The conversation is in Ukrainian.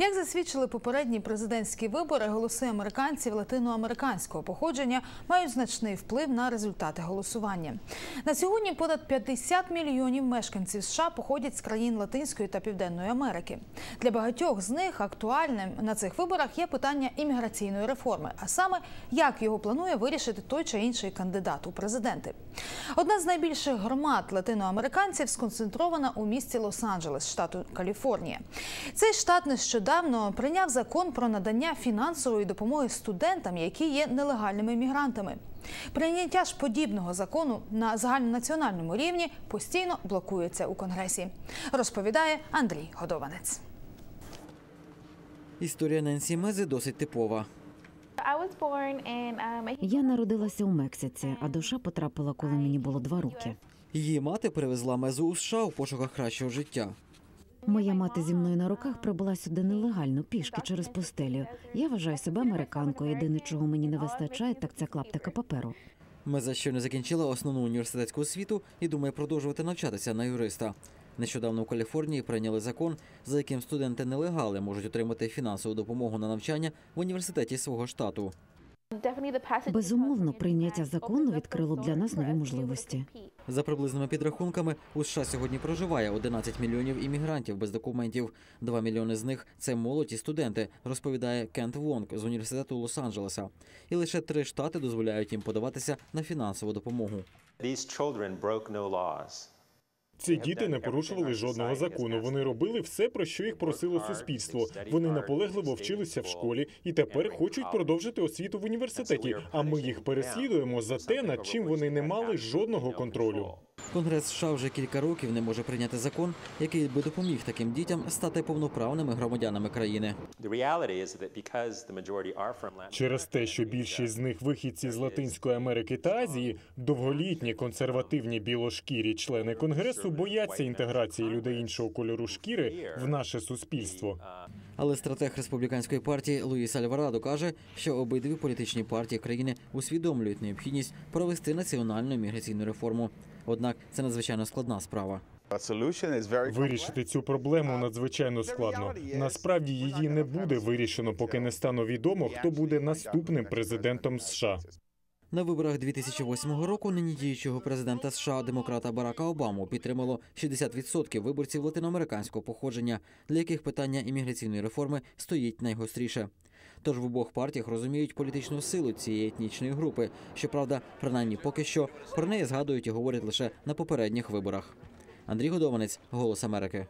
Як засвідчили попередні президентські вибори, голоси американців латиноамериканського походження мають значний вплив на результати голосування. На сьогодні понад 50 мільйонів мешканців США походять з країн Латинської та Південної Америки. Для багатьох з них актуальним на цих виборах є питання імміграційної реформи, а саме як його планує вирішити той чи інший кандидат у президенти. Одна з найбільших громад латиноамериканців сконцентрована у місті Лос-Анджелес, штату Каліфорнія. Цей штат нещодавно прийняв закон про надання фінансової допомоги студентам, які є нелегальними мігрантами. Прийняття ж подібного закону на загальнонаціональному рівні постійно блокується у конгресі, розповідає Андрій Годованець. Історія Ненсі Мези досить типова. Um, Я народилася у Мексиці, а душа потрапила, коли мені було два роки. Її мати перевезла мезу у США у пошуках кращого життя. Моя мати зі мною на руках прибула сюди нелегально, пішки через пустелю. Я вважаю себе американкою. Єдине, чого мені не вистачає, так це клаптика паперу. Меза щойно закінчила основну університетську освіту і думає продовжувати навчатися на юриста. Нещодавно у Каліфорнії прийняли закон, за яким студенти-нелегали можуть отримати фінансову допомогу на навчання в університеті свого штату. Безумовно, прийняття закону відкрило для нас нові можливості. За приблизними підрахунками, у США сьогодні проживає 11 мільйонів іммігрантів без документів. 2 мільйони з них це молоді студенти, розповідає Кент Вонг з університету Лос-Анджелеса. І лише три штати дозволяють їм подаватися на фінансову допомогу. These children broke no laws. Ці діти не порушували жодного закону. Вони робили все, про що їх просило суспільство. Вони наполегливо вчилися в школі і тепер хочуть продовжити освіту в університеті. А ми їх переслідуємо за те, над чим вони не мали жодного контролю. Конгрес США вже кілька років не може прийняти закон, який би допоміг таким дітям стати повноправними громадянами країни. Через те, що більшість з них вихідці з Латинської Америки та Азії, довголітні консервативні білошкірі члени конгресу бояться інтеграції людей іншого кольору шкіри в наше суспільство. Але стратег республіканської партії Луїс Альварадо каже, що обидві політичні партії країни усвідомлюють необхідність провести національну міграційну реформу. Однак це надзвичайно складна справа. Вирішити цю проблему надзвичайно складно. Насправді її не буде вирішено, поки не стане відомо, хто буде наступним президентом США. На виборах 2008 року нині діючого президента США демократа Барака Обаму підтримало 60% виборців латиноамериканського походження, для яких питання імміграційної реформи стоїть найгостріше. Тож в обох партіях розуміють політичну силу цієї етнічної групи. Щоправда, принаймні поки що про неї згадують і говорять лише на попередніх виборах. Андрій Годованець, Голос Америки.